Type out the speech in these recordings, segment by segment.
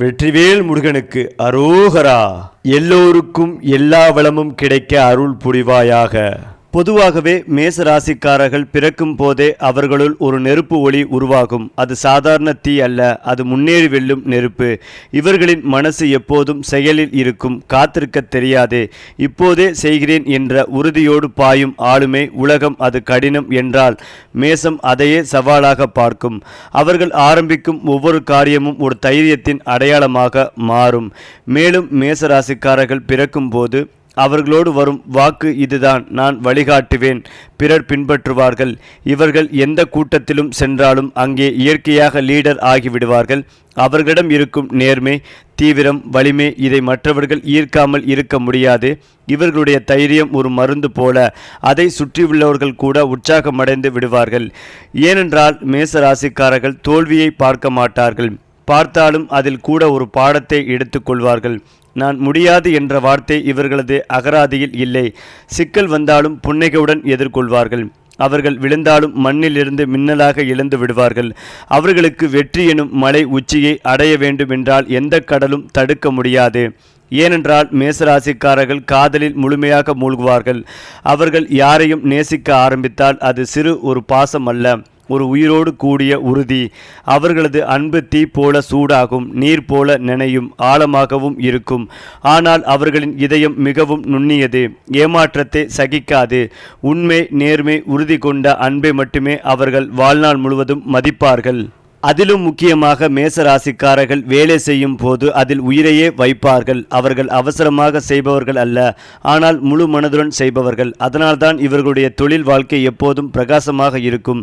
வெற்றிவேல் முருகனுக்கு அரோகரா. எல்லோருக்கும் எல்லா வளமும் கிடைக்க அருள் புரிவாயாக. பொதுவாகவே மேச ராசிக்காரர்கள் பிறக்கும் போதே அவர்களுள் ஒரு நெருப்பு ஒளி உருவாகும். அது சாதாரண தீ அல்ல அது முன்னேறி வெல்லும் நெருப்பு. இவர்களின் மனசு எப்போதும் செயலில் இருக்கும் காத்திருக்க தெரியாது. இப்போதே செய்கிறேன் என்ற உறுதியோடு பாயும் ஆளுமை உலகம் அது கடினம் என்றால் மேசம் அதையே சவாலாக பார்க்கும். அவர்கள் ஆரம்பிக்கும் ஒவ்வொரு காரியமும் ஒரு தைரியத்தின் அடையாளமாக மாறும். மேலும் மேச ராசிக்காரர்கள் பிறக்கும்போது அவர்களோடு வரும் வாக்கு இதுதான். நான் வழிகாட்டுவேன். பிறர் பின்பற்றுவார்கள். இவர்கள் எந்த கூட்டத்திலும் சென்றாலும் அங்கே இயற்கையாக லீடர் ஆகிவிடுவார்கள். அவர்களிடம் இருக்கும் நேர்மை தீவிரம் வலிமை இதை மற்றவர்கள் ஈர்க்காமல் இருக்க முடியாது. இவர்களுடைய தைரியம் ஒரு மருந்து போல. அதை சுற்றியுள்ளவர்கள் கூட உற்சாகமடைந்து விடுவார்கள். ஏனென்றால் மேச ராசிக்காரர்கள் தோல்வியை பார்க்க மாட்டார்கள். பார்த்தாலும் அதில் கூட ஒரு பாடத்தை எடுத்துக்கொள்வார்கள். நான் முடியாது என்ற வார்த்தை இவர்களது அகராதியில் இல்லை. சிக்கல் வந்தாலும் புன்னகையுடன் எதிர்கொள்வார்கள். அவர்கள் விழுந்தாலும் மண்ணிலிருந்து மின்னலாக எழுந்து விடுவார்கள். அவர்களுக்கு வெற்றி எனும் மலை உச்சியை அடைய வேண்டுமென்றால் எந்த கடலும் தடுக்க முடியாது. ஏனென்றால் மேசராசிக்காரர்கள் காதலில் முழுமையாக மூழ்குவார்கள். அவர்கள் யாரையும் நேசிக்க ஆரம்பித்தால் அது சிறு ஒரு பாசம் அல்ல ஒரு உயிரோடு கூடிய உறுதி. அவர்களது அன்பு தீ போல சூடாகும் நீர் போல நினையும் ஆழமாகவும் இருக்கும். ஆனால் அவர்களின் இதயம் மிகவும் நுண்ணியது ஏமாற்றத்தை சகிக்காது. உண்மை நேர்மை உறுதி கொண்ட அன்பை மட்டுமே அவர்கள் வாழ்நாள் முழுவதும் மதிப்பார்கள். அதிலும் முக்கியமாக மேசராசிக்காரர்கள் வேலை செய்யும் போது அதில் உயிரையே வைப்பார்கள். அவர்கள் அவசரமாக செய்பவர்கள் அல்ல ஆனால் முழு மனதுடன் செய்பவர்கள். அதனால்தான் இவர்களுடைய தொழில் வாழ்க்கை எப்போதும் பிரகாசமாக இருக்கும்.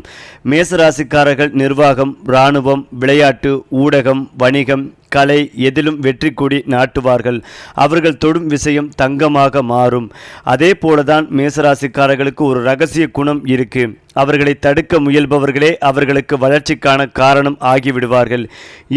மேசராசிக்காரர்கள் நிர்வாகம் இராணுவம் விளையாட்டு ஊடகம் வணிகம் கலை எதிலும் வெற்றி கொடி நாட்டுவார்கள். அவர்கள் தொடும் விஷயம் தங்கமாக மாறும். அதே போலதான் மேசராசிக்காரர்களுக்கு ஒரு ரகசிய குணம் இருக்கு. அவர்களை தடுக்க முயல்பவர்களே அவர்களுக்கு வளர்ச்சிக்கான காரணம் ஆகிவிடுவார்கள்.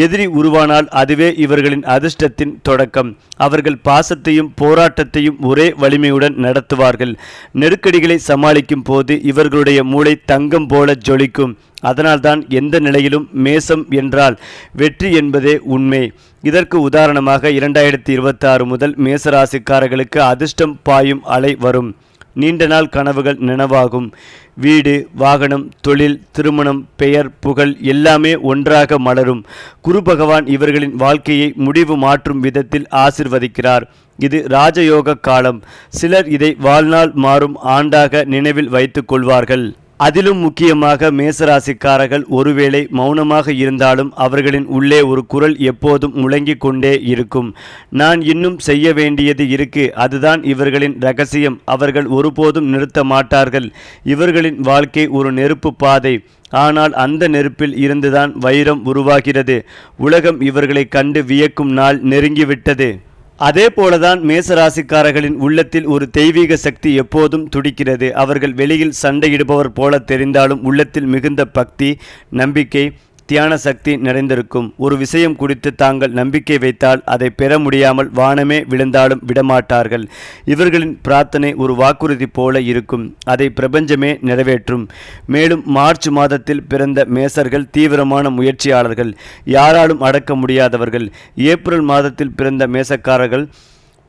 எதிரி உருவானால் அதுவே இவர்களின் அதிர்ஷ்டத்தின் தொடக்கம். அவர்கள் பாசத்தையும் போராட்டத்தையும் ஒரே வலிமையுடன் நடத்துவார்கள். நெருக்கடிகளை சமாளிக்கும் போது இவர்களுடைய மூளை தங்கம் போல ஜொலிக்கும். அதனால்தான் எந்த நிலையிலும் மேசம் என்றால் வெற்றி என்பதே உண்மை. இதற்கு உதாரணமாக இரண்டாயிரத்தி இருபத்தாறு முதல் மேசராசிக்காரர்களுக்கு அதிர்ஷ்டம் பாயும் அலை வரும். நீண்ட நாள் கனவுகள் நினைவாகும். வீடு வாகனம் தொழில் திருமணம் பெயர் புகழ் எல்லாமே ஒன்றாக மலரும். குரு பகவான் இவர்களின் வாழ்க்கையை முடிவு மாற்றும் விதத்தில் ஆசிர்வதிக்கிறார். இது ராஜயோக காலம். சிலர் இதை வாழ்நாள் மாறும் ஆண்டாக நினைவில் வைத்துக் கொள்வார்கள். அதிலும் முக்கியமாக மேசராசிக்காரர்கள் ஒருவேளை மௌனமாக இருந்தாலும் அவர்களின் உள்ளே ஒரு குரல் எப்போதும் முழங்கிக் கொண்டே இருக்கும். நான் இன்னும் செய்ய வேண்டியது இருக்கு. அதுதான் இவர்களின் ரகசியம். அவர்கள் ஒருபோதும் நிறுத்த மாட்டார்கள். இவர்களின் வாழ்க்கை ஒரு நெருப்பு பாதை. ஆனால் அந்த நெருப்பில் இருந்துதான் வைரம் உருவாகிறது. உலகம் இவர்களை கண்டு வியக்கும் நாள் நெருங்கிவிட்டது. அதே போலதான் மேசராசிக்காரர்களின் உள்ளத்தில் ஒரு தெய்வீக சக்தி எப்போதும் துடிக்கிறது. அவர்கள் வெளியில் சண்டையிடுபவர் போல தெரிந்தாலும் உள்ளத்தில் மிகுந்த பக்தி நம்பிக்கை தியான சக்தி நிறைந்திருக்கும். ஒரு விஷயம் குறித்து தாங்கள் நம்பிக்கை வைத்தால் அதை பெற முடியாமல் வானமே விழுந்தாலும் விடமாட்டார்கள். இவர்களின் பிரார்த்தனை ஒரு வாக்குறுதி போல இருக்கும். அதை பிரபஞ்சமே நிறைவேற்றும். மேலும் மார்ச் மாதத்தில் பிறந்த மேசர்கள் தீவிரமான முயற்சியாளர்கள். யாராலும் அடக்க முடியாதவர்கள். ஏப்ரல் மாதத்தில் பிறந்த மேசக்காரர்கள்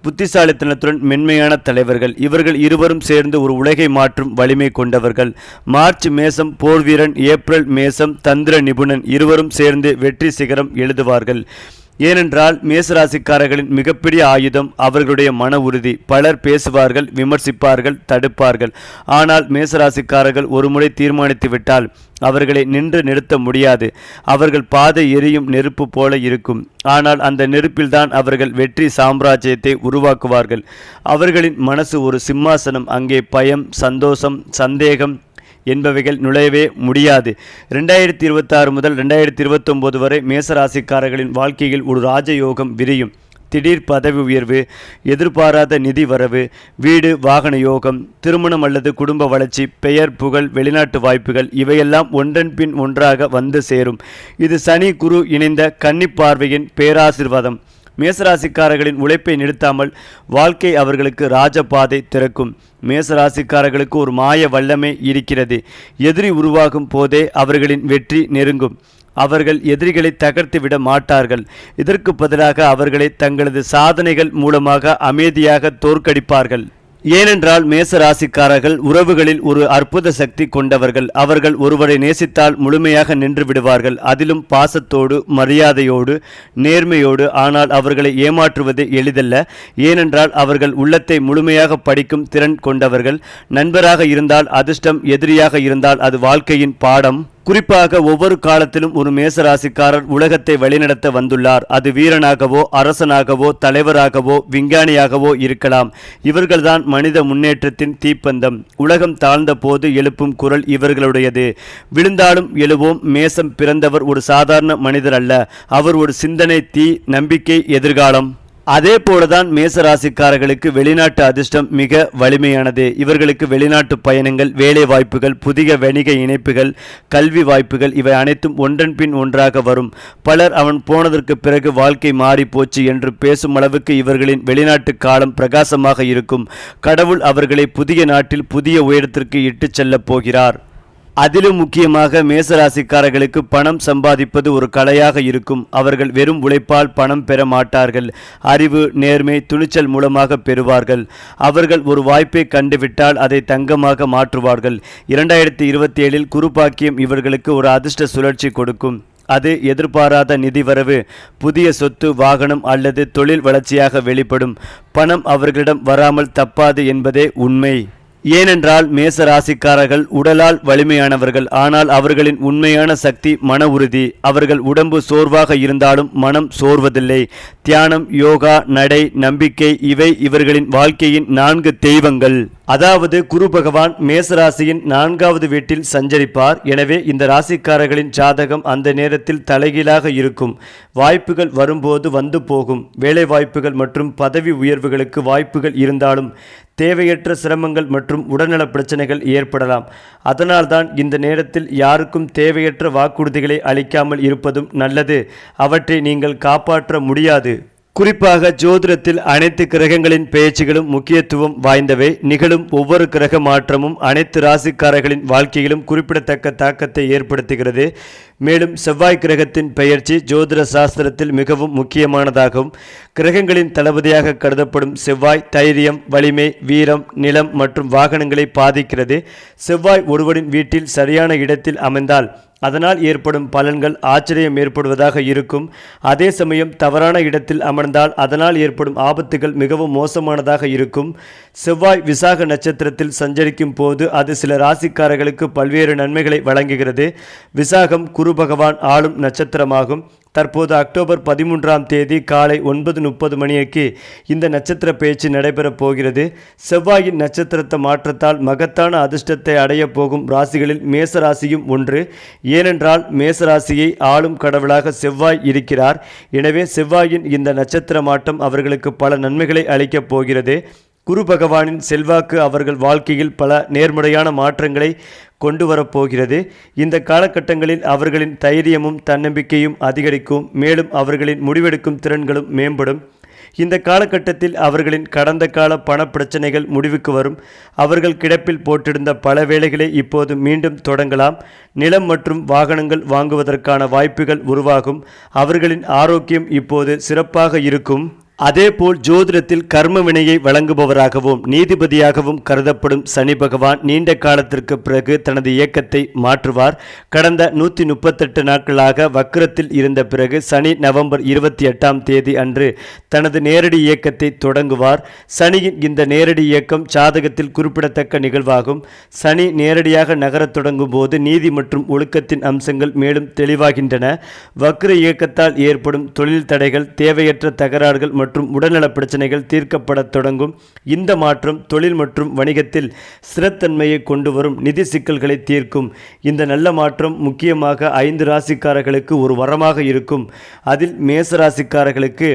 புத்திசாலித்தனத்துடன் மென்மையான தலைவர்கள். இவர்கள் இருவரும் சேர்ந்து ஒரு உலகை மாற்றும் வலிமை கொண்டவர்கள். மார்ச் மேசம் போர்வீரன் ஏப்ரல் மேசம் தந்திர நிபுணன் இருவரும் சேர்ந்து வெற்றி சிகரம் எழுதுவார்கள். ஏனென்றால் மேசராசிக்காரர்களின் மிகப்பெரிய ஆயுதம் அவர்களுடைய மன உறுதி. பலர் பேசுவார்கள் விமர்சிப்பார்கள் தடுப்பார்கள். ஆனால் மேசராசிக்காரர்கள் ஒருமுறை தீர்மானித்து விட்டால் அவர்களை நின்று நிறுத்த முடியாது. அவர்கள் பாதை எரியும் நெருப்பு போல இருக்கும். ஆனால் அந்த நெருப்பில்தான் அவர்கள் வெற்றி சாம்ராஜ்யத்தை உருவாக்குவார்கள். அவர்களின் மனசு ஒரு சிம்மாசனம். அங்கே பயம் சந்தோஷம் சந்தேகம் என்பவைகள் நுழையவே முடியாது. ரெண்டாயிரத்தி இருபத்தாறு முதல் ரெண்டாயிரத்தி இருபத்தொம்போது வரை மேசராசிக்காரர்களின் வாழ்க்கையில் ஒரு ராஜயோகம் விரியும். திடீர் பதவி உயர்வு எதிர்பாராத நிதி வரவு வீடு வாகன யோகம் திருமணம் அல்லது குடும்ப வளர்ச்சி பெயர் புகழ் வெளிநாட்டு வாய்ப்புகள் இவையெல்லாம் ஒன்றன் பின் ஒன்றாக வந்து சேரும். இது சனி குரு இணைந்த கன்னிப்பார்வையின் பேராசிர்வாதம். மேசராசிக்காரர்களின் உழைப்பை நிறுத்தாமல் வாழ்க்கை அவர்களுக்கு ராஜபாதை திறக்கும். மேசராசிக்காரர்களுக்கு ஒரு மாய வல்லமை இருக்கிறது. எதிரி உருவாகும் போதே அவர்களின் வெற்றி நெருங்கும். அவர்கள் எதிரிகளை தகர்த்து விட மாட்டார்கள். இதற்கு பதிலாக அவர்களை தங்களது சாதனைகள் மூலமாக அமைதியாக தோற்கடிப்பார்கள். ஏனென்றால் மேச ராசிக்காரர்கள் உறவுகளில் ஒரு அற்புத சக்தி கொண்டவர்கள். அவர்கள் ஒருவரை நேசித்தால் முழுமையாக நின்று விடுவார்கள். அதிலும் பாசத்தோடு மரியாதையோடு நேர்மையோடு ஆனால் அவர்களை ஏமாற்றுவது எளிதல்ல. ஏனென்றால் அவர்கள் உள்ளத்தை முழுமையாக படிக்கும் திறன் கொண்டவர்கள். நண்பராக இருந்தால் அதிர்ஷ்டம் எதிரியாக இருந்தால் அது வாழ்க்கையின் பாடம். குறிப்பாக ஒவ்வொரு காலத்திலும் ஒரு மேசராசிக்காரர் உலகத்தை வழிநடத்த வந்துள்ளார். அது வீரனாகவோ அரசனாகவோ தலைவராகவோ விஞ்ஞானியாகவோ இருக்கலாம். இவர்கள்தான் மனித முன்னேற்றத்தின் தீப்பந்தம். உலகம் தாழ்ந்த போது எழுப்பும் குரல் இவர்களுடையது. விழுந்தாலும் எழுவோம். மேசம் பிறந்தவர் ஒரு சாதாரண மனிதர் அல்ல. அவர் ஒரு சிந்தனை தீ நம்பிக்கை எதிர்காலம். அதே போலதான் மேசராசிக்காரர்களுக்கு வெளிநாட்டு அதிர்ஷ்டம் மிக வலிமையானது. இவர்களுக்கு வெளிநாட்டு பயணங்கள் வேலை வாய்ப்புகள் புதிய வணிக இணைப்புகள் கல்வி வாய்ப்புகள் இவை அனைத்தும் ஒன்றன் பின் ஒன்றாக வரும். பலர் அவன் போனதற்கு பிறகு வாழ்க்கை மாறி போச்சு என்று பேசும் அளவுக்கு இவர்களின் வெளிநாட்டு காலம் பிரகாசமாக இருக்கும். கடவுள் அவர்களை புதிய நாட்டில் புதிய உயரத்திற்கு இட்டுச் செல்லப் போகிறார். அதிலும் முக்கியமாக மேசராசிக்காரர்களுக்கு பணம் சம்பாதிப்பது ஒரு கலையாக இருக்கும். அவர்கள் வெறும் உழைப்பால் பணம் பெற மாட்டார்கள். அறிவு நேர்மை துணிச்சல் மூலமாக பெறுவார்கள். அவர்கள் ஒரு வாய்ப்பை கண்டுவிட்டால் அதை தங்கமாக மாற்றுவார்கள். இரண்டாயிரத்தி இருபத்தி ஏழில் குருபாக்கியம் இவர்களுக்கு ஒரு அதிர்ஷ்ட சுழற்சி கொடுக்கும். அது எதிர்பாராத நிதி வரவு புதிய சொத்து வாகனம் அல்லது தொழில் வளர்ச்சியாக வெளிப்படும். பணம் அவர்களிடம் வராமல் தப்பாது என்பதே உண்மை. ஏனென்றால் மேச ராசிக்காரர்கள் உடலால் வலிமையானவர்கள் ஆனால் அவர்களின் உண்மையான சக்தி மன உறுதி. அவர்கள் உடம்பு சோர்வாக இருந்தாலும் மனம் சோர்வதில்லை. தியானம் யோகா நடை நம்பிக்கை இவை இவர்களின் வாழ்க்கையின் நான்கு தெய்வங்கள். அதாவது குரு பகவான் மேசராசியின் நான்காவது வீட்டில் சஞ்சரிப்பார். எனவே இந்த ராசிக்காரர்களின் ஜாதகம் அந்த நேரத்தில் தலைகீழாக இருக்கும். வாய்ப்புகள் வரும்போது வந்து போகும். வேலை வாய்ப்புகள் மற்றும் பதவி உயர்வுகளுக்கு வாய்ப்புகள் இருந்தாலும் தேவையற்ற சிரமங்கள் மற்றும் உடல்நல பிரச்சனைகள் ஏற்படலாம். அதனால்தான் இந்த நேரத்தில் யாருக்கும் தேவையற்ற வாக்குறுதிகளை அளிக்காமல் இருப்பதும் நல்லது. அவற்றை நீங்கள் காப்பாற்ற முடியாது. குறிப்பாக ஜோதிடத்தில் அனைத்து கிரகங்களின் பெயர்ச்சிகளும் முக்கியத்துவம் வாய்ந்தவை. நிகழும் ஒவ்வொரு கிரக மாற்றமும் அனைத்து ராசிக்காரர்களின் வாழ்க்கையிலும் குறிப்பிடத்தக்க தாக்கத்தை ஏற்படுத்துகிறது. மேலும் செவ்வாய் கிரகத்தின் பெயர்ச்சி ஜோதிட சாஸ்திரத்தில் மிகவும் முக்கியமானதாகும். கிரகங்களின் தளபதியாக கருதப்படும் செவ்வாய் தைரியம் வலிமை வீரம் நிலம் மற்றும் வாகனங்களை பாதிக்கிறது. செவ்வாய் ஒருவரின் வீட்டில் சரியான இடத்தில் அமைந்தால் அதனால் ஏற்படும் பலன்கள் ஆச்சரியம் ஏற்படுவதாக இருக்கும். அதே சமயம் தவறான இடத்தில் அமர்ந்தால் அதனால் ஏற்படும் ஆபத்துகள் மிகவும் மோசமானதாக இருக்கும். செவ்வாய் விசாக நட்சத்திரத்தில் சஞ்சரிக்கும் போது அது சில ராசிக்காரர்களுக்கு பல்வேறு நன்மைகளை வழங்குகிறது. விசாகம் குரு பகவான் ஆளும் நட்சத்திரமாகும். தற்போது அக்டோபர் பதிமூன்றாம் தேதி காலை ஒன்பது முப்பது மணிக்கு இந்த நட்சத்திர பேச்சு நடைபெறப் போகிறது. செவ்வாயின் நட்சத்திரத்தை மாற்றத்தால் மகத்தான அதிர்ஷ்டத்தை அடையப் போகும் ராசிகளில் மேசராசியும் ஒன்று. ஏனென்றால் மேசராசியை ஆளும் கடவுளாக செவ்வாய் இருக்கிறார். எனவே செவ்வாயின் இந்த நட்சத்திர மாற்றம் அவர்களுக்கு பல நன்மைகளை அளிக்கப் போகிறது. குரு பகவானின் செல்வாக்கு அவர்கள் வாழ்க்கையில் பல நேர்முறையான மாற்றங்களை கொண்டு வரப்போகிறது இந்த காலகட்டங்களில் அவர்களின் தைரியமும் தன்னம்பிக்கையும் அதிகரிக்கும். மேலும் அவர்களின் முடிவெடுக்கும் திறன்களும் மேம்படும். இந்த காலகட்டத்தில் அவர்களின் கடந்த கால பண பிரச்சனைகள் முடிவுக்கு வரும். அவர்கள் கிடப்பில் போட்டிருந்த பல வேலைகளை இப்போது மீண்டும் தொடங்கலாம். நிலம் மற்றும் வாகனங்கள் வாங்குவதற்கான வாய்ப்புகள் உருவாகும். அவர்களின் ஆரோக்கியம் இப்போது சிறப்பாக இருக்கும். அதேபோல் ஜோதிடத்தில் கர்ம வினையை வழங்குபவராகவும் நீதிபதியாகவும் கருதப்படும் சனி பகவான் நீண்ட காலத்திற்கு பிறகு தனது இயக்கத்தை மாற்றுவார். கடந்த நூற்றி முப்பத்தெட்டு நாட்களாக வக்கரத்தில் இருந்த பிறகு சனி நவம்பர் இருபத்தி எட்டாம் தேதி அன்று தனது நேரடி இயக்கத்தை தொடங்குவார். சனியின் இந்த நேரடி இயக்கம் சாதகத்தில் குறிப்பிடத்தக்க நிகழ்வாகும். சனி நேரடியாக நகரத் தொடங்கும் போது நீதி மற்றும் ஒழுக்கத்தின் அம்சங்கள் மேலும் தெளிவாகின்றன. வக்ர இயக்கத்தால் ஏற்படும் தொழில் தடைகள் தேவையற்ற தகராறுகள் மற்றும் உடல்நல பிரச்சனைகள் தீர்க்கப்படத் தொடங்கும். இந்த மாற்றம் தொழில் மற்றும் வணிகத்தில் ஸ்திரத்தன்மையை கொண்டு வரும் நிதி சிக்கல்களை தீர்க்கும். இந்த நல்ல மாற்றம் முக்கியமாக ஐந்து ராசிக்காரர்களுக்கு ஒரு வரமாக இருக்கும். அதில் மேச ராசிக்காரர்களுக்கு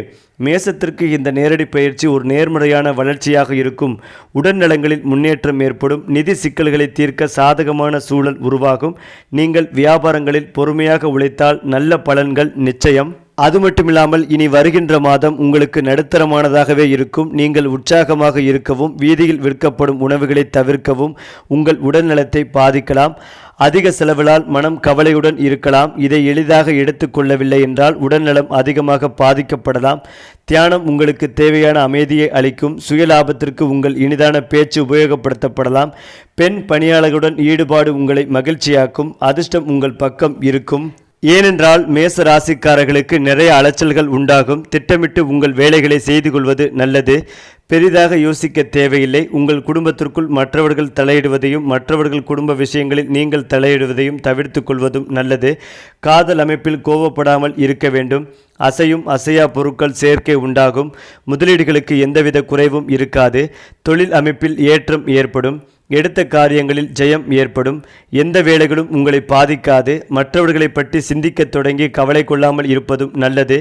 மேசத்திற்கு இந்த நேரடி பயிற்சி ஒரு நேர்மறையான வளர்ச்சியாக இருக்கும். உடல்நலங்களில் முன்னேற்றம் ஏற்படும். நிதி சிக்கல்களை தீர்க்க சாதகமான சூழல் உருவாகும். நீங்கள் வியாபாரங்களில் பொறுமையாக உழைத்தால் நல்ல பலன்கள் நிச்சயம். அது மட்டுமில்லாமல் இனி வருகின்ற மாதம் உங்களுக்கு நடுத்தரமானதாகவே இருக்கும். நீங்கள் உற்சாகமாக இருக்கவும் வீதியில் விற்கப்படும் உணவுகளை தவிர்க்கவும் உங்கள் உடல்நலத்தை பாதிக்கலாம். அதிக செலவிலால் மனம் கவலையுடன் இருக்கலாம். இதை எளிதாக எடுத்துக்கொள்ளவில்லை என்றால் உடல்நலம் அதிகமாக பாதிக்கப்படலாம். தியானம் உங்களுக்கு தேவையான அமைதியை அளிக்கும். சுயலாபத்திற்கு உங்கள் இனிதான பேச்சு உபயோகப்படுத்தப்படலாம். பெண் பணியாளர்களுடன் ஈடுபாடு உங்களை மகிழ்ச்சியாக்கும். அதிர்ஷ்டம் உங்கள் பக்கம் இருக்கும். ஏனென்றால் மேச ராசிக்காரர்களுக்கு நிறைய அலைச்சல்கள் உண்டாகும். திட்டமிட்டு உங்கள் வேலைகளை செய்து கொள்வது நல்லது. பெரிதாக யோசிக்க தேவையில்லை. உங்கள் குடும்பத்திற்குள் மற்றவர்கள் தலையிடுவதையும் மற்றவர்கள் குடும்ப விஷயங்களில் நீங்கள் தலையிடுவதையும் தவிர்த்து கொள்வதும் நல்லது. காதல் அமைப்பில் கோவப்படாமல் இருக்க வேண்டும். அசையும் அசையா பொருட்கள் சேர்க்கை உண்டாகும். முதலீடுகளுக்கு எந்தவித குறைவும் இருக்காது. தொழில் அமைப்பில் ஏற்றம் ஏற்படும். எடுத்த காரியங்களில் ஜெயம் ஏற்படும். எந்த வேலைகளும் உங்களை பாதிக்காது. மற்றவர்களை பற்றி சிந்திக்கத் தொடங்கி கவலை கொள்ளாமல் இருப்பதும் நல்லது.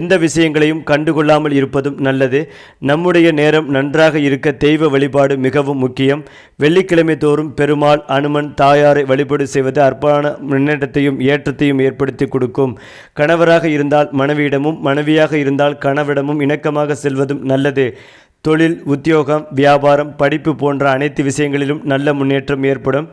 எந்த விஷயங்களையும் கண்டுகொள்ளாமல் இருப்பதும் நல்லது. நம்முடைய நேரம் நன்றாக இருக்க தெய்வ வழிபாடு மிகவும் முக்கியம். வெள்ளிக்கிழமை தோறும் பெருமாள் அனுமன் தாயாரை வழிபாடு செய்வது அற்பமான முன்னேற்றத்தையும் ஏற்றத்தையும் ஏற்படுத்தி கொடுக்கும். கணவராக இருந்தால் மனைவியிடமும் மனைவியாக இருந்தால் கணவரிடமும் இணக்கமாக செல்வதும் நல்லது. தொழில் உத்தியோகம் வியாபாரம் படிப்பு போன்ற அனைத்து விஷயங்களிலும் நல்ல முன்னேற்றம் ஏற்படும்.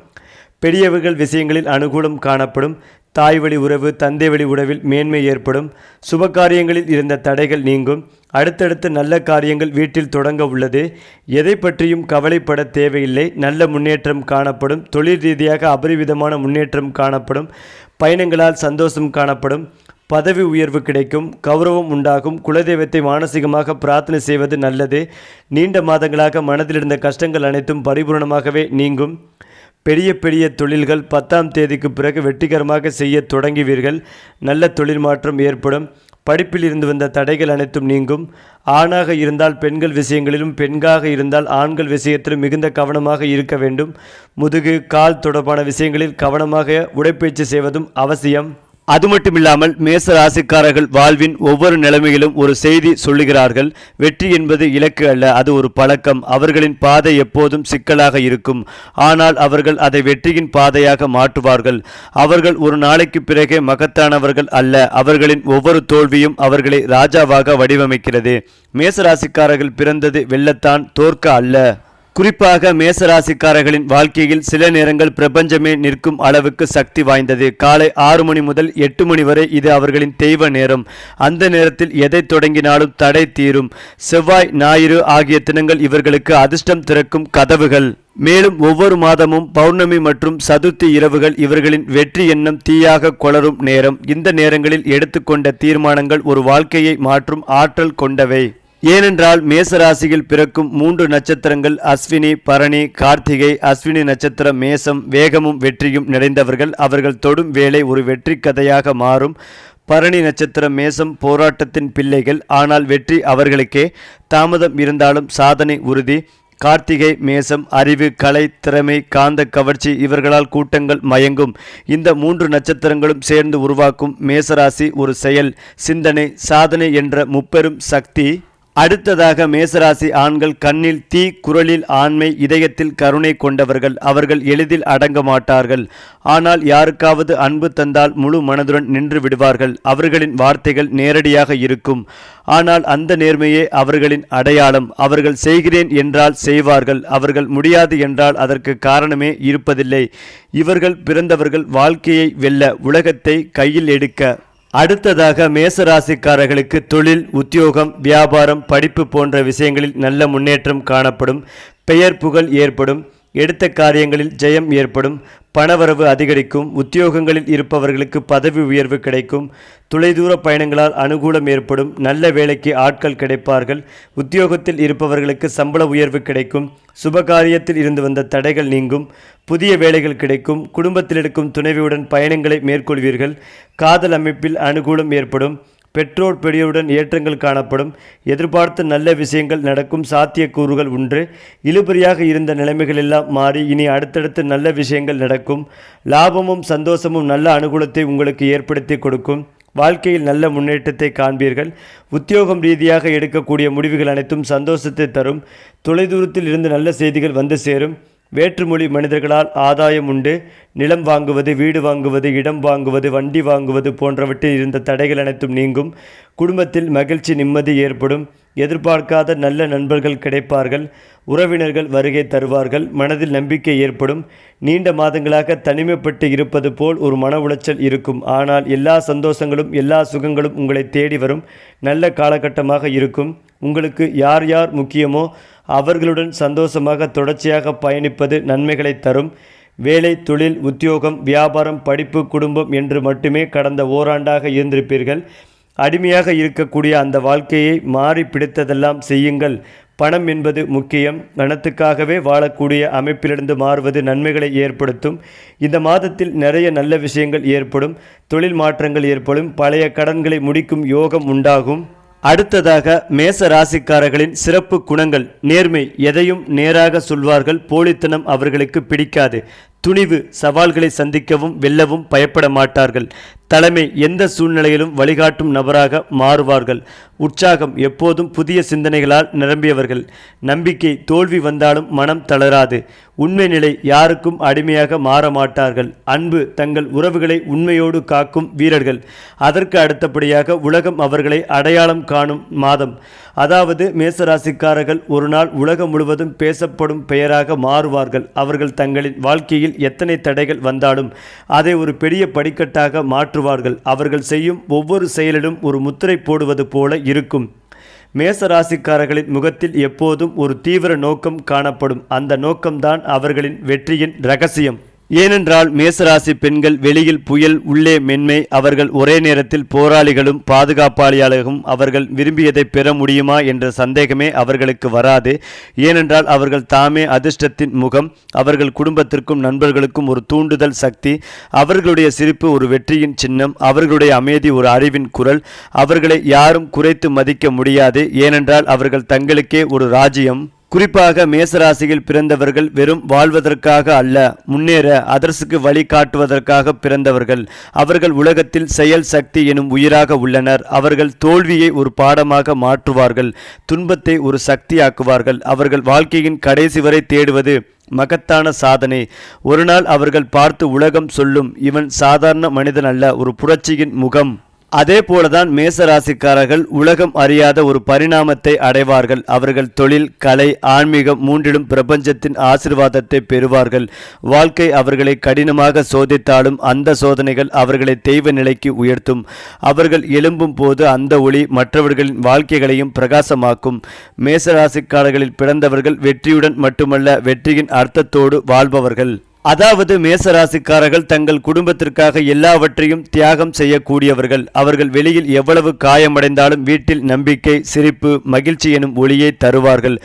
பெரியவர்கள் விஷயங்களில் அனுகூலம் காணப்படும். தாய் வழி உறவு தந்தை வழி உறவில் மேன்மை ஏற்படும். சுப காரியங்களில் இருந்த தடைகள் நீங்கும். அடுத்தடுத்து நல்ல காரியங்கள் வீட்டில் தொடங்க உள்ளது. எதை பற்றியும் கவலைப்பட தேவையில்லை. நல்ல முன்னேற்றம் காணப்படும். தொழில் ரீதியாக அபரிவிதமான முன்னேற்றம் காணப்படும். பயணங்களால் சந்தோஷம் காணப்படும். பதவி உயர்வு கிடைக்கும் கௌரவம் உண்டாகும் குலதெய்வத்தை மானசீகமாக பிரார்த்தனை செய்வது நல்லது. நீண்ட மாதங்களாக மனதில் இருந்த கஷ்டங்கள் அனைத்தும் பரிபூரணமாகவே நீங்கும். பெரிய பெரிய தொழில்கள் பத்தாம் தேதிக்கு பிறகு வெற்றிகரமாக செய்ய தொடங்குவீர்கள். நல்ல தொழில் மாற்றம் ஏற்படும். படிப்பில் இருந்து வந்த தடைகள் அனைத்தும் நீங்கும். ஆணாக இருந்தால் பெண்கள் விஷயங்களிலும் பெண்காக இருந்தால் ஆண்கள் விஷயத்திலும் மிகுந்த கவனமாக இருக்க வேண்டும். முதுகு கால் தொடர்பான விஷயங்களில் கவனமாக உடைப்பயிற்சி செய்வதும் அவசியம். அது மட்டுமில்லாமல் மேச ராசிக்காரர்கள் வாழ்வின் ஒவ்வொரு நிலைமையிலும் ஒரு செய்தி சொல்லுகிறார்கள். வெற்றி என்பது இலக்கு அல்ல அது ஒரு பழக்கம். அவர்களின் பாதை எப்போதும் சிக்கலாக இருக்கும். ஆனால் அவர்கள் அதை வெற்றியின் பாதையாக மாற்றுவார்கள். அவர்கள் ஒரு நாளைக்கு பிறகே மகத்தானவர்கள் அல்ல. அவர்களின் ஒவ்வொரு தோல்வியும் அவர்களை ராஜாவாக வடிவமைக்கிறது. மேச ராசிக்காரர்கள் பிறந்தது வெள்ளத்தான் தோற்க அல்ல. குறிப்பாக மேசராசிக்காரர்களின் வாழ்க்கையில் சில நேரங்கள் பிரபஞ்சமே நிற்கும் அளவுக்கு சக்தி வாய்ந்தது. காலை ஆறு மணி முதல் எட்டு மணி வரை இது அவர்களின் தெய்வ நேரம். அந்த நேரத்தில் எதை தொடங்கினாலும் தடை தீரும். செவ்வாய் ஞாயிறு ஆகிய தினங்கள் இவர்களுக்கு அதிர்ஷ்டம் திறக்கும் கதவுகள். மேலும் ஒவ்வொரு மாதமும் பௌர்ணமி மற்றும் சதுர்த்தி இரவுகள் இவர்களின் வெற்றி எண்ணம் தீயாக கொளரும் நேரம். இந்த நேரங்களில் எடுத்துக்கொண்ட தீர்மானங்கள் ஒரு வாழ்க்கையை மாற்றும் ஆற்றல் கொண்டவை. ஏனென்றால் மேசராசியில் பிறக்கும் மூன்று நட்சத்திரங்கள் அஸ்வினி பரணி கார்த்திகை அஸ்வினி நட்சத்திரம் மேசம் வேகமும் வெற்றியும் நிறைந்தவர்கள். அவர்கள் தொடும் வேலை ஒரு வெற்றி கதையாக மாறும். பரணி நட்சத்திரம் மேசம் போராட்டத்தின் பிள்ளைகள். ஆனால் வெற்றி அவர்களுக்கே. தாமதம் இருந்தாலும் சாதனை உறுதி. கார்த்திகை மேசம் அறிவு கலை திறமை காந்த கவர்ச்சி இவர்களால் கூட்டங்கள் மயங்கும். இந்த மூன்று நட்சத்திரங்களும் சேர்ந்து உருவாக்கும் மேசராசி ஒரு செயல் சிந்தனை சாதனை என்ற முப்பெரும் சக்தி. அடுத்ததாக மேசராசி ஆண்கள் கண்ணில் தீ குரலில் ஆண்மை இதயத்தில் கருணை கொண்டவர்கள் அவர்கள் எளிதில் அடங்க மாட்டார்கள். ஆனால் யாருக்காவது அன்பு தந்தால் முழு மனதுடன் நின்று விடுவார்கள். அவர்களின் வார்த்தைகள் நேரடியாக இருக்கும். ஆனால் அந்த நேர்மையே அவர்களின் அடையாளம். அவர்கள் செய்கிறேன் என்றால் செய்வார்கள். அவர்கள் முடியாது என்றால் அதற்கு காரணமே இருப்பதில்லை. இவர்கள் பிறந்தவர்கள் வாழ்க்கையை வெல்ல உலகத்தை கையில் எடுக்க அடுத்ததாக மேசராசிக்காரர்களுக்கு தொழில் உத்தியோகம் வியாபாரம் படிப்பு போன்ற விஷயங்களில் நல்ல முன்னேற்றம் காணப்படும். பெயர் புகழ் ஏற்படும். எடுத்த காரியங்களில் ஜெயம் ஏற்படும் பணவரவு அதிகரிக்கும் உத்தியோகங்களில் இருப்பவர்களுக்கு பதவி உயர்வு கிடைக்கும் தொலைதூர பயணங்களால் அனுகூலம் ஏற்படும் நல்ல வேலைக்கு ஆட்கள் கிடைப்பார்கள் உத்தியோகத்தில் இருப்பவர்களுக்கு சம்பள உயர்வு கிடைக்கும் சுபகாரியத்தில் இருந்து வந்த தடைகள் நீங்கும் புதிய வேலைகள் கிடைக்கும் குடும்பத்தில் இருக்கும் துணைவியுடன் பயணங்களை மேற்கொள்வீர்கள் காதல் அமைப்பில் அனுகூலம் ஏற்படும் பெற்றோர் பெரியோருடன் ஏற்றங்கள் காணப்படும். எதிர்பார்த்த நல்ல விஷயங்கள் நடக்கும் சாத்தியக்கூறுகள் உண்டு இழுபறியாக இருந்த நிலைமைகள் எல்லாம் மாறி இனி அடுத்தடுத்து நல்ல விஷயங்கள் நடக்கும். லாபமும் சந்தோஷமும் நல்ல அனுகூலத்தை உங்களுக்கு ஏற்படுத்தி கொடுக்கும். வாழ்க்கையில் நல்ல முன்னேற்றத்தை காண்பீர்கள். உத்தியோகம் ரீதியாக எடுக்கக்கூடிய முடிவுகள் அனைத்தும் சந்தோஷத்தை தரும். தொலைதூரத்தில் இருந்து நல்ல செய்திகள் வந்து சேரும். வேற்றுமொழி மனிதர்களால் ஆதாயம் உண்டு. நிலம் வாங்குவது வீடு வாங்குவது இடம் வாங்குவது வண்டி வாங்குவது போன்றவற்றில் இருந்த தடைகள் அனைத்தும் நீங்கும். குடும்பத்தில் மகிழ்ச்சி நிம்மதி ஏற்படும். எதிர்பார்க்காத நல்ல நண்பர்கள் கிடைப்பார்கள். உறவினர்கள் வருகை தருவார்கள். மனதில் நம்பிக்கை ஏற்படும். நீண்ட மாதங்களாக தனிமைப்பட்டு இருப்பது போல் ஒரு மன உளைச்சல் இருக்கும். ஆனால் எல்லா சந்தோஷங்களும் எல்லா சுகங்களும் உங்களை தேடி வரும். நல்ல காலகட்டமாக இருக்கும். உங்களுக்கு யார் யார் முக்கியமோ அவர்களுடன் சந்தோஷமாக தொடர்ச்சியாக பயணிப்பது நன்மைகளை தரும். வேலை தொழில் உத்தியோகம் வியாபாரம் படிப்பு குடும்பம் என்று மட்டுமே கடந்த ஓராண்டாக இருந்திருப்பீர்கள். அடிமையாக இருக்கக்கூடிய அந்த வாழ்க்கையை மாறி பிடித்ததெல்லாம் செய்யுங்கள். பணம் என்பது முக்கியம். பணத்துக்காகவே வாழக்கூடிய அமைப்பிலிருந்து மாறுவது நன்மைகளை ஏற்படுத்தும். இந்த மாதத்தில் நிறைய நல்ல விஷயங்கள் ஏற்படும். தொழில் மாற்றங்கள் ஏற்படும். பழைய கடன்களை முடிக்கும் யோகம் உண்டாகும். அடுத்ததாக மேச ராசிக்காரர்களின் சிறப்பு குணங்கள். நேர்மை எதையும் நேராக சொல்வார்கள். போலித்தனம் அவர்களுக்கு பிடிக்காது. துணிவு சவால்களை சந்திக்கவும் வெல்லவும் பயப்பட மாட்டார்கள். தலைமை எந்த சூழ்நிலையிலும் வழிகாட்டும் நபராக மாறுவார்கள். உற்சாகம் எப்போதும் புதிய சிந்தனைகளால் நிரம்பியவர்கள். நம்பிக்கை தோல்வி வந்தாலும் மனம் தளராது. உண்மை நிலை யாருக்கும் அடிமையாக மாற மாட்டார்கள். அன்பு தங்கள் உறவுகளை உண்மையோடு காக்கும் வீரர்கள். அதற்கு அடுத்தபடியாக உலகம் அவர்களை அடையாளம் காணும் மாதம். அதாவது மேசராசிக்காரர்கள் ஒரு நாள் உலகம் முழுவதும் பேசப்படும் பெயராக மாறுவார்கள். அவர்கள் தங்களின் வாழ்க்கையில் எத்தனை தடைகள் வந்தாலும் அதை ஒரு பெரிய படிக்கட்டாக மாற்றுவார்கள். அவர்கள் செய்யும் ஒவ்வொரு செயலிலும் ஒரு முத்திரை போடுவது போல இருக்கும். மேச ராசிக்காரர்களின் முகத்தில் எப்போதும் ஒரு தீவிர நோக்கம் காணப்படும். அந்த நோக்கம்தான் அவர்களின் வெற்றியின் ரகசியம். ஏனென்றால் மேசராசி பெண்கள் வெளியில் புயல் உள்ளே மென்மை அவர்கள் ஒரே நேரத்தில் போராளிகளும் பாதுகாப்பாளியாளர்களும் அவர்கள் விரும்பியதை பெற முடியுமா என்ற சந்தேகமே அவர்களுக்கு வராது. ஏனென்றால் அவர்கள் தாமே அதிர்ஷ்டத்தின் முகம் அவர்கள் குடும்பத்திற்கும் நண்பர்களுக்கும் ஒரு தூண்டுதல் சக்தி அவர்களுடைய சிரிப்பு ஒரு வெற்றியின் சின்னம் அவர்களுடைய அமைதி ஒரு அறிவின் குரல் அவர்களை யாரும் குறைத்து மதிக்க முடியாது. ஏனென்றால் அவர்கள் தங்களுக்கே ஒரு ராஜ்யம். குறிப்பாக மேசராசியில் பிறந்தவர்கள் வெறும் வாழ்வதற்காக அல்ல முன்னேற அதர்சுக்கு வழி காட்டுவதற்காக பிறந்தவர்கள். அவர்கள் உலகத்தில் செயல் சக்தி எனும் உயிராக உள்ளனர். அவர்கள் தோல்வியை ஒரு பாடமாக மாற்றுவார்கள். துன்பத்தை ஒரு சக்தியாக்குவார்கள். அவர்கள் வாழ்க்கையின் கடைசி வரை தேடுவது மகத்தான சாதனை. ஒருநாள் அவர்கள் பார்த்து உலகம் சொல்லும் இவன் சாதாரண மனிதன் அல்ல ஒரு புரட்சியின் முகம். அதே போலதான் மேசராசிக்காரர்கள் உலகம் அறியாத ஒரு பரிணாமத்தை அடைவார்கள். அவர்கள் தொழில் கலை ஆன்மீகம் மூன்றிலும் பிரபஞ்சத்தின் ஆசிர்வாதத்தை பெறுவார்கள். வாழ்க்கை அவர்களை கடினமாக சோதித்தாலும் அந்த சோதனைகள் அவர்களை தெய்வ நிலைக்கு உயர்த்தும். அவர்கள் எழும்பும் போது அந்த ஒளி மற்றவர்களின் வாழ்க்கைகளையும் பிரகாசமாக்கும். மேசராசிக்காரர்களில் பிறந்தவர்கள் வெற்றியுடன் மட்டுமல்ல வெற்றியின் அர்த்தத்தோடு வாழ்பவர்கள். அதாவது மேசராசிக்காரர்கள் தங்கள் குடும்பத்திற்காக எல்லாவற்றையும் தியாகம் செய்யக்கூடியவர்கள். அவர்கள் வெளியில் எவ்வளவு காயமடைந்தாலும் வீட்டில் நம்பிக்கை சிரிப்பு மகிழ்ச்சி எனும் ஒளியை தருவார்கள்.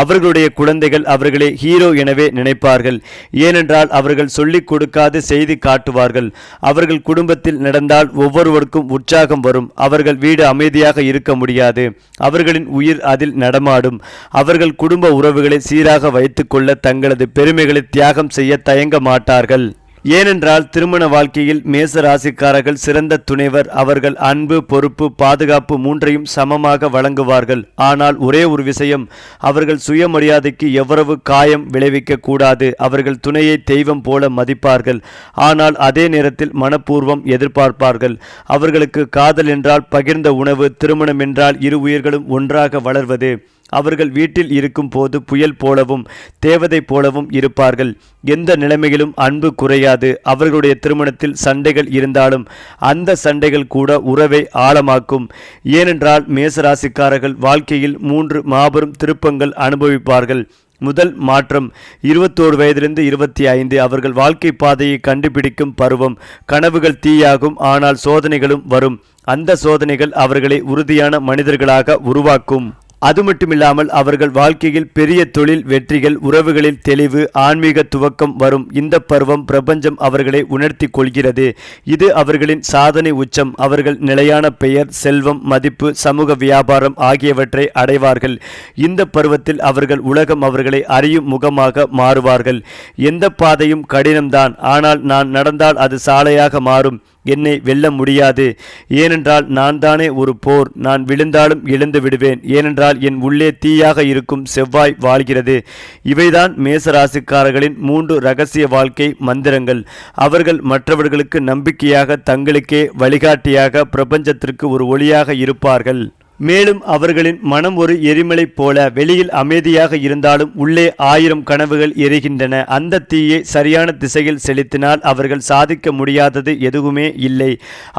அவர்களுடைய குழந்தைகள் அவர்களை ஹீரோ எனவே நினைப்பார்கள். ஏனென்றால் அவர்கள் சொல்லிக் கொடுக்காது செய்தி காட்டுவார்கள். அவர்கள் குடும்பத்தில் நடந்தால் ஒவ்வொருவருக்கும் உற்சாகம் வரும். அவர்கள் வீடு அமைதியாக இருக்க முடியாது. அவர்களின் உயிர் அதில் நடமாடும். அவர்கள் குடும்ப உறவுகளை சீராக வைத்துக்கொள்ள தங்களது பெருமைகளை தியாகம் செய்ய தயங்க மாட்டார்கள். ஏனென்றால் திருமண வாழ்க்கையில் மேச ராசிக்காரர்கள் சிறந்த துணைவர் அவர்கள் அன்பு பொறுப்பு பாதுகாப்பு மூன்றையும் சமமாக வழங்குவார்கள். ஆனால் ஒரே ஒரு விஷயம் அவர்கள் சுயமரியாதைக்கு எவ்வளவு காயம் விளைவிக்க கூடாது அவர்கள் துணையை தெய்வம் போல மதிப்பார்கள். ஆனால் அதே நேரத்தில் மனப்பூர்வம் எதிர்பார்ப்பார்கள். அவர்களுக்கு காதல் என்றால் பகிர்ந்த உணவு திருமணம் என்றால் இரு உயிர்களும் ஒன்றாக வளர்வது. அவர்கள் வீட்டில் இருக்கும் போது புயல் போலவும் தேவதை போலவும் இருப்பார்கள். எந்த நிலைமையிலும் அன்பு குறையாது. அவர்களுடைய திருமணத்தில் சண்டைகள் இருந்தாலும் அந்த சண்டைகள் கூட உறவை ஆழமாக்கும். ஏனென்றால் மேசராசிக்காரர்கள் வாழ்க்கையில் மூன்று மாபெரும் திருப்பங்கள் அனுபவிப்பார்கள். முதல் மாற்றம் இருபத்தோரு வயதிலிருந்து இருபத்தி ஐந்து அவர்கள் வாழ்க்கை பாதையை கண்டுபிடிக்கும் பருவம். கனவுகள் தீயாகும் ஆனால் சோதனைகளும் வரும். அந்த சோதனைகள் அவர்களை உறுதியான மனிதர்களாக உருவாக்கும். அது மட்டுமில்லாமல் அவர்கள் வாழ்க்கையில் பெரிய தொழில் வெற்றிகள் உறவுகளில் தெளிவு ஆன்மீக துவக்கம் வரும். இந்த பருவம் பிரபஞ்சம் அவர்களை உணர்த்தி கொள்கிறது. இது அவர்களின் சாதனை உச்சம். அவர்கள் நிலையான பெயர் செல்வம் மதிப்பு சமூக வியாபாரம் ஆகியவற்றை அடைவார்கள். இந்த பருவத்தில் அவர்கள் உலகம் அவர்களை அறியும் முகமாக மாறுவார்கள். எந்த பாதையும் கடினம்தான். ஆனால் நான் நடந்தால் அது சாலையாக மாறும். என்னை வெல்ல முடியாது. ஏனென்றால் நான் தானே ஒரு போர். நான் விழுந்தாலும் எழுந்து விடுவேன். ஏனென்றால் என் உள்ளே தீயாக இருக்கும் செவ்வாய் வாழ்கிறது. இவைதான் மேசராசிக்காரர்களின் மூன்று ரகசிய வாழ்க்கை மந்திரங்கள். அவர்கள் மற்றவர்களுக்கு நம்பிக்கையாக தங்களுக்கே வழிகாட்டியாக பிரபஞ்சத்திற்கு ஒரு ஒளியாக இருப்பார்கள். மேலும் அவர்களின் மனம் ஒரு எரிமலை போல வெளியில் அமைதியாக இருந்தாலும் உள்ளே ஆயிரம் கனவுகள் எரிகின்றன. அந்த தீயை சரியான திசையில் செலுத்தினால் அவர்கள் சாதிக்க முடியாதது எதுவுமே இல்லை.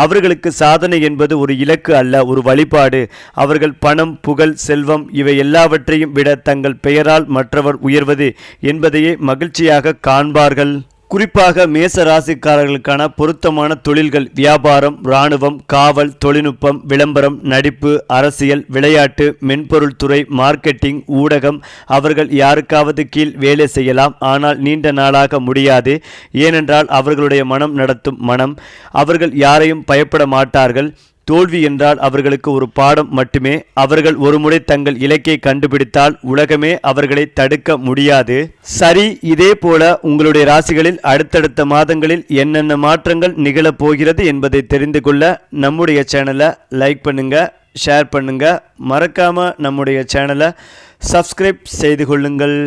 அவர்களுக்கு சாதனை என்பது ஒரு இலக்கு அல்ல ஒரு வழிபாடு. அவர்கள் பணம் புகழ் செல்வம் இவை எல்லாவற்றையும் விட தங்கள் பெயரால் மற்றவர் உயர்வது என்பதையே மகிழ்ச்சியாக காண்பார்கள். குறிப்பாக மேச ராசிக்காரர்களுக்கான பொருத்தமான தொழில்கள் வியாபாரம் இராணுவம் காவல் தொழில்நுட்பம் விளம்பரம் நடிப்பு அரசியல் விளையாட்டு மென்பொருள் துறை மார்க்கெட்டிங் ஊடகம். அவர்கள் யாருக்காவது கீழ் வேலை செய்யலாம். ஆனால் நீண்ட நாளாக முடியாது. ஏனென்றால் அவர்களுடைய மனம் நடத்தும் மனம். அவர்கள் யாரையும் பயப்பட மாட்டார்கள். தோல்வி என்றால் அவர்களுக்கு ஒரு பாடம் மட்டுமே. அவர்கள் ஒருமுறை தங்கள் இலக்கை கண்டுபிடித்தால் உலகமே அவர்களை தடுக்க முடியாது. சரி இதே போல உங்களுடைய ராசிகளில் அடுத்தடுத்த மாதங்களில் என்னென்ன மாற்றங்கள் நிகழப் போகிறது என்பதை தெரிந்து கொள்ள நம்முடைய சேனலை லைக் பண்ணுங்க ஷேர் பண்ணுங்க. மறக்காம நம்முடைய சேனலை சப்ஸ்கிரைப் செய்து கொள்ளுங்கள்.